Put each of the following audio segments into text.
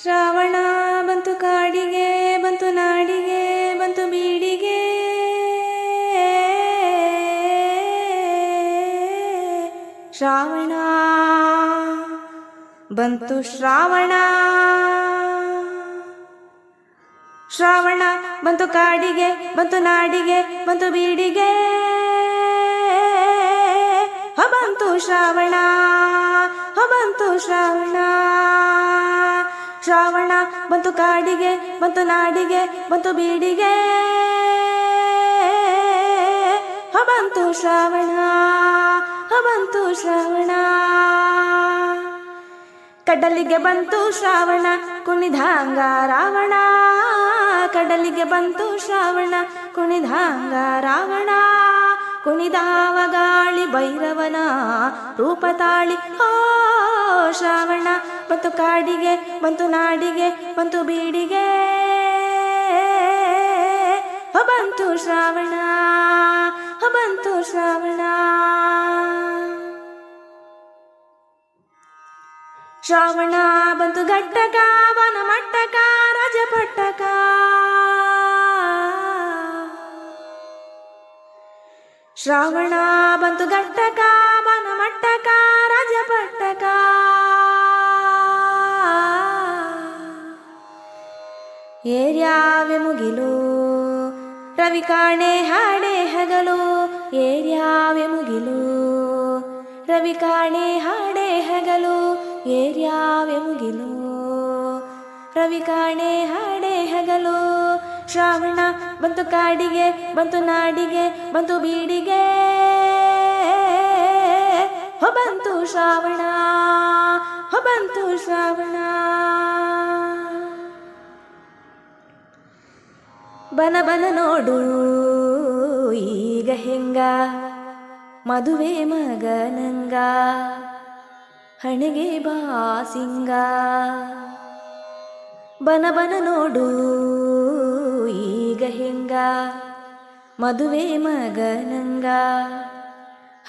ಶ್ರಾವಣ ಬಂತು ಕಾಡಿಗೆ, ಬಂತು ನಾಡಿಗೆ, ಬಂತು ಬೀಡಿಗೆ. ಶ್ರಾವಣ ಬಂತು ಶ್ರಾವಣ. ಶ್ರಾವಣ ಬಂತು ಕಾಡಿಗೆ, ಬಂತು ನಾಡಿಗೆ, ಬಂತು ಬೀಡಿಗೆ. ಹಬಂತು ಬಂತು ಶ್ರಾವಣ ಹಬಂತು ಬಂತು ಶ್ರಾವಣ. ಶ್ರಾವಣ ಬಂತು ಕಾಡಿಗೆ, ಬಂತು ನಾಡಿಗೆ, ಬಂತು ಬೀಡಿಗೆ. ಹ ಬಂತು ಶ್ರಾವಣ, ಹ ಬಂತು ಶ್ರಾವಣ. ಕಡಲಿಗೆ ಬಂತು ಶ್ರಾವಣ, ಕುಣಿದಾಂಗ ರಾವಣ. ಕಡಲಿಗೆ ಬಂತು ಶ್ರಾವಣ, ಕುಣಿದಾಂಗ ರಾವಣ. ಕುಣಿದಾವ ಗಾಳಿ ಭೈರವನ ರೂಪ ತಾಳಿ. ಓ ಶ್ರಾವಣ, ಬಂತು ಕಾಡಿಗೆ, ಬಂತು ನಾಡಿಗೆ, ಬಂತು ಬೀಡಿಗೆ. ಬಂತು ಶ್ರಾವಣ ಬಂತು ಶ್ರಾವಣ. ಶ್ರಾವಣ ಬಂತು ಘಟ್ಟಕ ವನ ಮಟ್ಟಕ ರಾಜಪಟ್ಟಕ ಶ್ರಾವಣ ಬಂತು ಘಟ್ಟಕ ವನ ಮಟ್ಟಕ ಏರ್ಯಾವೆ ಮುಗಿಲು. ರವಿ ಕಾಣೆ ಹಾಡೆ ಹಗಲು, ಏರ್ಯಾವೆ ಮುಗಿಲು. ರವಿ ಕಾಣೆ ಹಾಡೆ ಹಗಲು, ಏರ್ಯಾವೆ ಮುಗಿಲು. ರವಿ ಕಾಣೆ ಹಾಡೆ ಹಗಲು, ಶ್ರಾವಣ ಬಂತು ಕಾಡಿಗೆ, ಬಂತು ನಾಡಿಗೆ, ಬಂತು ಬೀಡಿಗೆ. ಬಂತು ಶ್ರಾವಣ ಬಂತು ಶ್ರಾವಣ. ಬನ ಬನ ನೋಡು, ಈಗ ಹೆಂಗ? ಮದುವೆ ಮಗನಂಗ, ಹಣೆಗೆ ಬಾಸಿಂಗ ಬನ ಬನ ನೋಡು, ಈಗ ಹೆಂಗ? ಮದುವೆ ಮಗನಂಗ,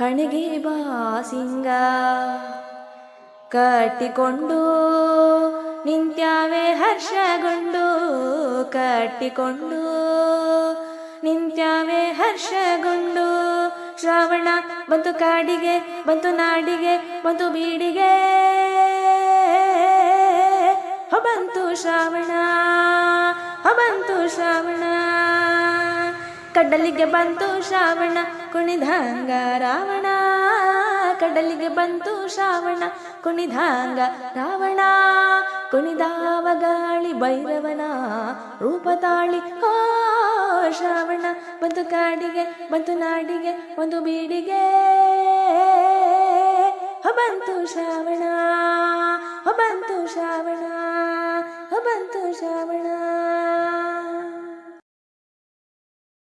ಹಣೆಗೆ ಬಾಸಿಂಗ ಕಟ್ಟಿಕೊಂಡು ನಿಂತ್ಯಾವೆ ಹರ್ಷಗೊಂಡು, ಕಟ್ಟಿಕೊಂಡು. ನಿಂತ್ಯಾವೆ ಹರ್ಷಗೊಂಡು, ಶ್ರಾವಣ ಬಂತು ಕಾಡಿಗೆ, ಬಂತು ನಾಡಿಗೆ, ಬಂತು ಬೀಡಿಗೆ. ಹಬಂತು ಬಂತು ಶ್ರಾವಣ, ಹಬಂತು ಬಂತು ಶ್ರಾವಣ. ಕಡ್ಡಲಿಗೆ ಬಂತು ಶ್ರಾವಣ, ಕುಣಿದಂಗ ರಾವಣ. ಕಡಲಿಗೆ ಬಂತು ಶ್ರಾವಣ, ಕುಣಿದಾಂಗ ರಾವಣ. ಕುಣಿದಾವ ಗಾಳಿ ಭೈರವನ, ರೂಪ ತಾಳಿ ಆ ಶ್ರಾವಣ. ಬಂತು ಕಾಡಿಗೆ, ಬಂತು ನಾಡಿಗೆ, ಒಂದು ಬೀಡಿಗೆ. ಹಬಂತು ಬಂತು ಶ್ರಾವಣ ಹಬಂತು ಬಂತು ಶ್ರಾವಣ, ಹ ಬಂತು ಶ್ರಾವಣ.